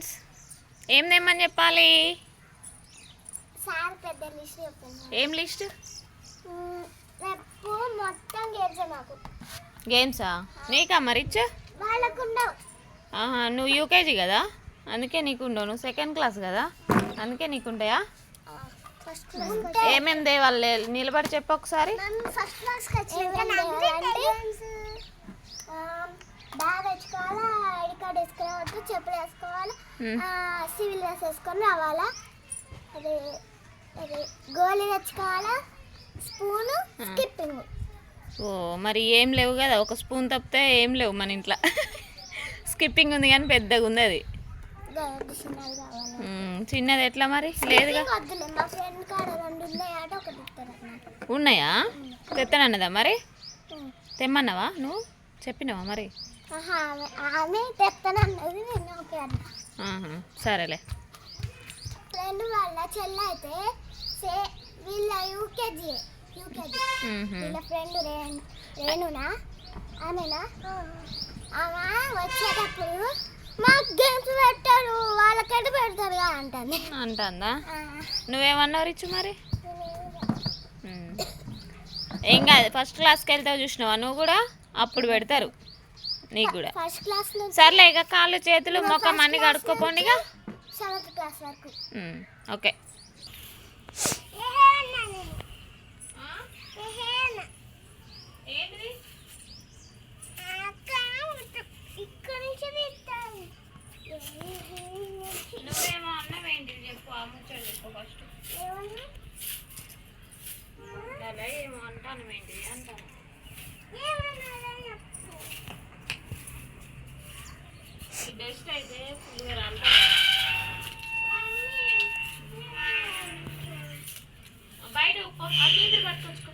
Friends ఏం తెమ్మని చెప్పాలి? ఏం లిస్ట్? గేమ్స్ నీకా మరి నువ్వు యూకేజీ కదా? అందుకే నీకు ఉండవు నువ్వు సెకండ్ క్లాస్ కదా? అందుకే నీకు ఉంటాయా ఫస్ట్ క్లాస్ ఏమేమి తేవాలి నిలబడి చెప్పు ఒకసారి. బ్యాగ్ ఐడి కార్డ్ చెప్పులు వేసుకోవాలి. సివిల్ డ్రెస్ వేసుకొని రావాలా? అది అది గోళీ తెచ్చుకోవాలా? Spoon skipping. ఓ మరి ఏం లేవు కదా ఒక స్పూన్ తప్పితే ఏం లేవు మన ఇంట్లో. స్కిప్పింగ్ ఉంది కానీ పెద్దగా ఉంది అది. చిన్నది ఎట్లా మరి? లేదుగా. ఉన్నాయా తెత్తనన్నదా మరి? తెమ్మన్నావా నువ్వు? చెప్పినావా మరి? ఆమె ఆమె తెస్తానన్నది నేను ఓకే అన్న. ఆహా, సరేలే. ఫ్రెండ్ వాళ్ళ చెల్లి అయితే సే వీళ్ళ యూకేజీ యూకేజీ. వీళ్ళ ఫ్రెండ్ రేణు రేణునా? ఆమెనా? ఆమె వచ్చేటప్పుడు మాకు గేమ్స్ పెట్టారు వాళ్ళకంటే పెడతారు కదా అంటుంది. అంటుందా? నువ్వేమన్నావు రిచ్చు మరి. ఏం కాదు ఫస్ట్ క్లాస్కి వెళ్తావు చూసినావా నువ్వు కూడా? అప్పుడు పెడతారు. నీకు కూడా. ఫస్ట్ క్లాస్ నుంచి సర్లే ఇక కాళ్ళు చేతులు మొక్క అన్ని కడుక్కోపోండిగా మ్మ్, ఓకే. నువ్వేమో అన్నమేంటి చెప్పు ఆ ముచ్చట చెప్పు ఫస్ట్ ఏమన్నా? ఏమో అంటాను ఏంటి? అంటాను. బెస్ట్ అయితే ఫుల్గా బయట ఉక్కో ఆ చీతులు పట్టుకొచ్చుకో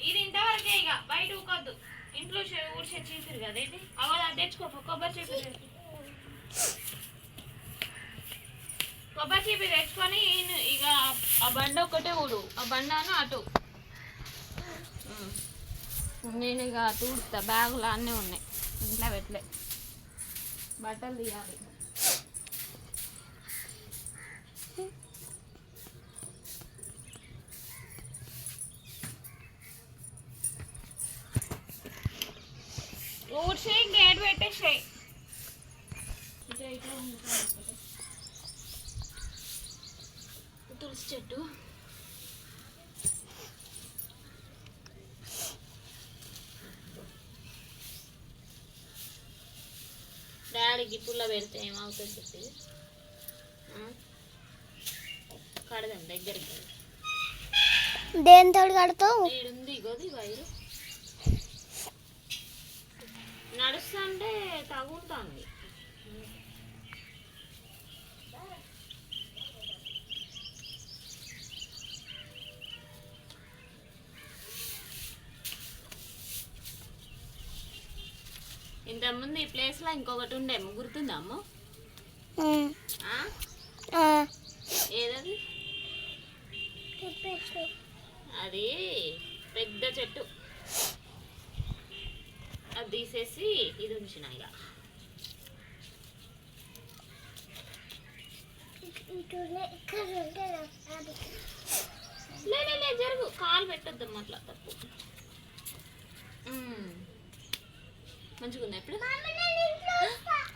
ఇది ఇంతవరకే ఇక బయట ఊకొద్దు ఇంట్లో చే- ఊడ్చే చీతురు కదా ఇది అవో అది తెచ్చుకో కొబ్బరి చీపురు కొబ్బరి చీపురు తెచ్చుకొని ఈయన- ఇక ఆ బండ ఒకటే ఊడు. ఆ బండను అటు. నేను ఇక తూడుతా బ్యాగులు అన్నీ ఉన్నాయి. ఇంట్లో పెట్టలే. బట్టలు తీయాలి. ఊడ్చి గేట్ పెట్టేసాయి. తులసి చెట్టు. డాడీకి పుల్ల పెడితే ఏమవుతుంది చెప్పి? కడదాం దగ్గరికి. దేనితో కడతావు? ఈడుంది ఇగోది వైరు. నడుస్తుంటే తగులుతుంది. ఇంతకుముందు ఈ ప్లేస్లో ఇంకొకటి ఉండే గుర్తుందా అమ్మ ఉమ్. ఆ? ఆ. ఏదది. అది పెద్ద చెట్టు అది తీసేసి ఇది ఉంచిన ఇక లే జరుగు కాలు పెట్టొద్దాం అట్లా తప్పు మ్మ్. మంచిగుందా ఇప్పుడు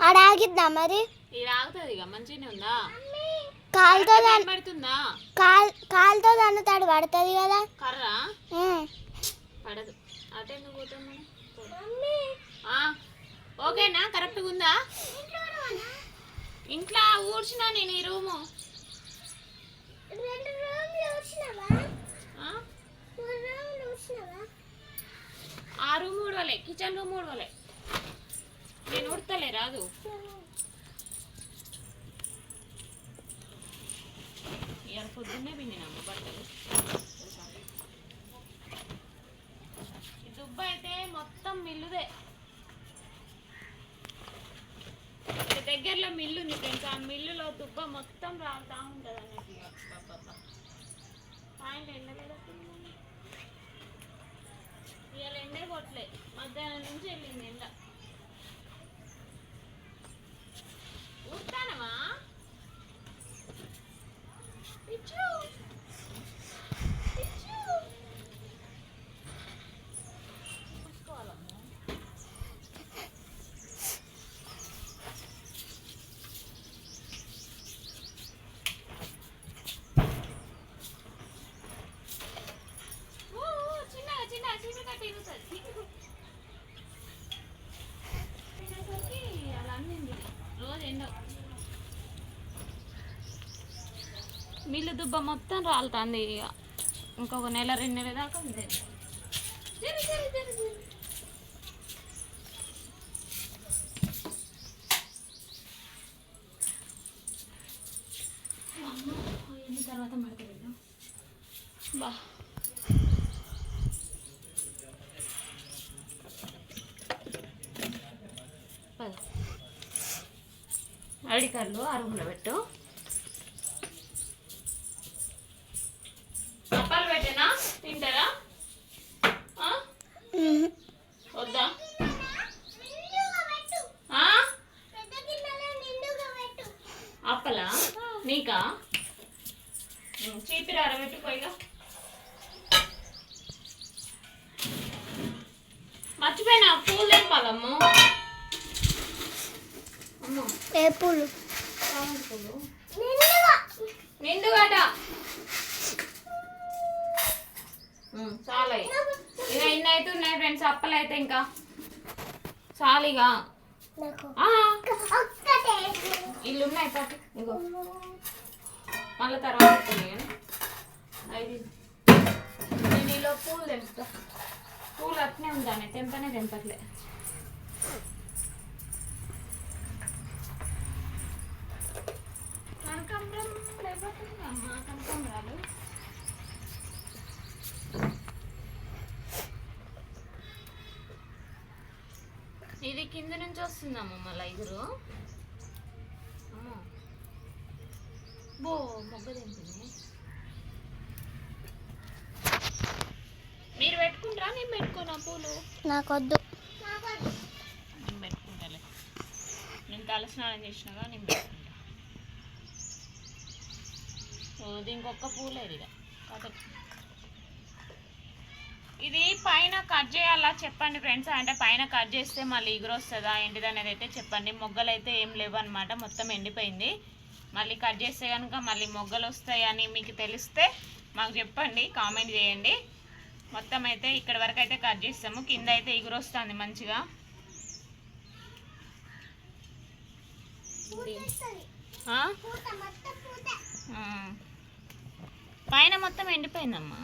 ఆడ ఆగిద్దా మరి? ఇది ఆగుతుంది ఇక మంచిగానే ఉందా? కాలుతో పడుతుందా? కాల్ కాలుతో దాన్ని తాడు పడుతుంది కదా? కర్ర. పడదు. అటే ఎందుకు పోతాం మనం? ఓకేనా? కరెక్ట్గా ఉందా? ఇంట్లో ఊడ్చినా నేను ఈ రూము? ఆ రూమ్ ఊడవలే కిచెన్ రూమ్ ఊడవలే. నేను ఉడతలే రాదు. ఇవాళ పొద్దున్నే పిండినమ్మ బట్టలు. ఈ దుబ్బ అయితే మొత్తం మిల్లుదే. దగ్గరలో మిల్లు ఉంది ఫ్రెండ్స్. ఆ మిల్లులో దుబ్బ మొత్తం రాలుతా ఉంటుంది అన్నట్టు పాయింట్ ఎండలేదు ఇవాళ ఎండే కొట్టలే. మధ్యాహ్నం నుంచి వెళ్ళింది ఎండ. ఉంటానమ్మా మిల్లు దుబ్బ మొత్తం రాలుతుంది. ఇక ఇంకొక నెల రెండు నెలల దాకా ఉంది. తర్వాత మడతపెడదాం. బా. అడికర్లు అరుగులో పెట్టు అప్పాలు పెట్టేనా తింటారా ఆ? వద్దా ఆ? పెద్ద గిన్నెలో నిండుగా పెట్టు అప్పలా ఉమ్, చీపిరి అరబెట్టు పోయిగా మర్చిపోయినా? పూలు తెంపాలమ్మో ఏ పూలు? పూలు. నిండుగా. నిండుగాట. చాలా. ఇక ఇక ఇన్ని అయితే ఉన్నాయి ఫ్రెండ్స్ అప్పలు అయితే ఇంకా చాలిగా ఇల్లు ఉన్నాయి ఇగో. మళ్ళీ తర్వాత వస్తుంది కానీ. నేను ఇలా పూలు తెంపుతా. పూలు అట్నే ఉందానే తెంపనే తెంపట్లే. కనకాంబరం లేకపోతే అమ్మా కనకాంబరాలు ఇది కింద నుంచి వస్తుందమ్మ మళ్ళీ ఇగురు అమ్మో బో మీరు పెట్టుకుంటారా? నేను పెట్టుకోనా? పూలు నాకొద్దు. నేను పెట్టుకుంటాలే. నేను తలస్నానం చేసినాగా నేను పెట్టుకుంటా. ఓ దీనికి ఒక్క పూలేదు ఇక. ఇది పైన కట్ చేయాలా చెప్పండి ఫ్రెండ్స్. అంటే పైన కట్ చేస్తే మళ్ళీ ఎగురు వస్తుందా? ఏంటిది అనేది అయితే చెప్పండి. మొగ్గలు అయితే ఏం లేవు అనమాట మొత్తం ఎండిపోయింది. మళ్ళీ కట్ చేస్తే కనుక మళ్ళీ మొగ్గలు వస్తాయని మీకు తెలిస్తే మాకు చెప్పండి కామెంట్ చేయండి. మొత్తం అయితే ఇక్కడ వరకు అయితే కట్ చేస్తాము. కింద అయితే ఎగురొస్తుంది మంచిగా. పైన మొత్తం ఎండిపోయిందమ్మా.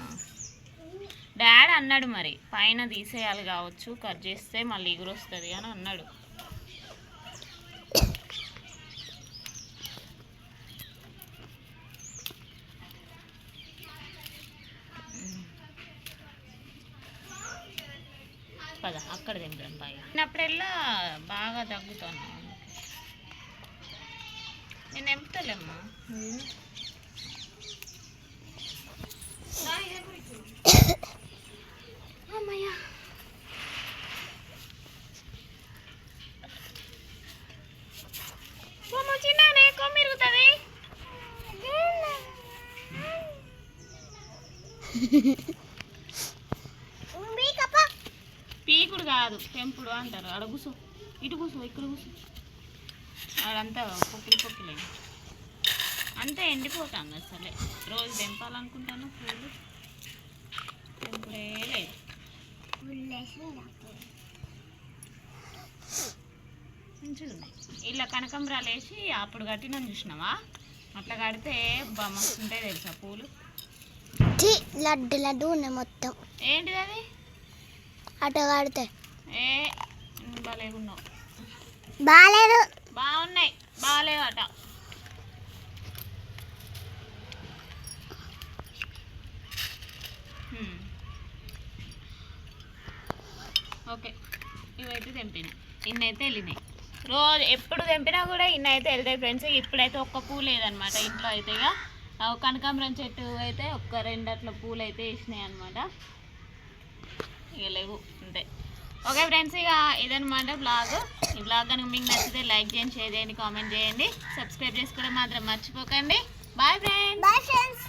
డాడ్ అన్నాడు మరి పైన తీసేయాలి కావచ్చు కట్ చేస్తే మళ్ళీ ఎగురొస్తుంది అని అన్నాడు. చిన్నప్పుడల్లా బాగా తగ్గుతాను. నేను ఎంపుతలేమ్మా. అమ్మయ్యా. కాదు పెంపుడు అంటారు. ఆడ కూసో ఇటు కూసో ఇక్కడ కూసో. ఆడంతా పొక్కిలి పొక్కిలే. అంతా ఎండిపోతాను అసలే. రోజు తెంపాలనుకుంటాను పూలు తెంపుడే లేదు. ఇలా కనకంబరాలు వేసి అప్పుడు కట్టిన చూసినావా? అట్లా కడితే బా మస్తుంటాయి తెలుసా పూలు? లడ్డు లడ్డు ఉన్నాయి మొత్తం. ఏంటిది అది అటు కడితే. ఏ బాగాలేకున్నావు బాగాలేదు బాగున్నాయి బాగాలేవట హ్మ్. ఓకే ఇవైతే తెంపినాయి ఇన్నైతే వెళ్ళినాయి రోజు ఎప్పుడు తెంపినా కూడా ఇన్ని అయితే వెళ్తాయి ఫ్రెండ్స్. ఇప్పుడైతే ఒక్క పూ లేదనమాట ఇంట్లో అయితే ఇక కనకాంబరం చెట్టు అయితే ఒక్క రెండు అట్ల పూలు అయితే వేసినాయి అనమాట ఇక లేవు అంతే. ఓకే ఫ్రెండ్స్ ఇక ఇదనమాట బ్లాగ్ ఈ బ్లాగ్ కనుక మీకు నచ్చితే లైక్ చేయండి షేర్ చేయండి కామెంట్ చేయండి. సబ్స్క్రైబ్ చేసుకోవడం మాత్రం మర్చిపోకండి. Bye friends bye friends